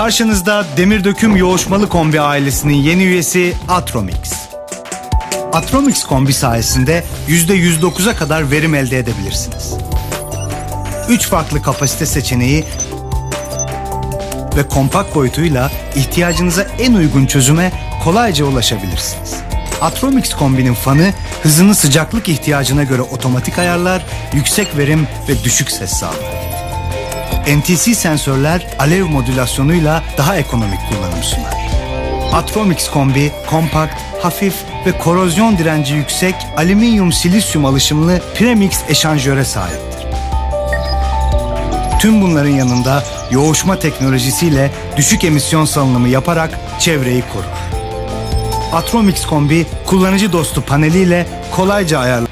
Karşınızda demir döküm yoğuşmalı kombi ailesinin yeni üyesi Atromix. Atromix kombi sayesinde %109'a kadar verim elde edebilirsiniz. 3 farklı kapasite seçeneği ve kompakt boyutuyla ihtiyacınıza en uygun çözüme kolayca ulaşabilirsiniz. Atromix kombinin fanı hızını sıcaklık ihtiyacına göre otomatik ayarlar, yüksek verim ve düşük ses sağlar. NTC sensörler alev modülasyonuyla daha ekonomik kullanım sunar. Atromix kombi kompakt, hafif ve korozyon direnci yüksek alüminyum silisyum alışımlı premix eşanjöre sahiptir. Tüm bunların yanında yoğuşma teknolojisiyle düşük emisyon salınımı yaparak çevreyi korur. Atromix kombi kullanıcı dostu paneliyle kolayca ayarlanır.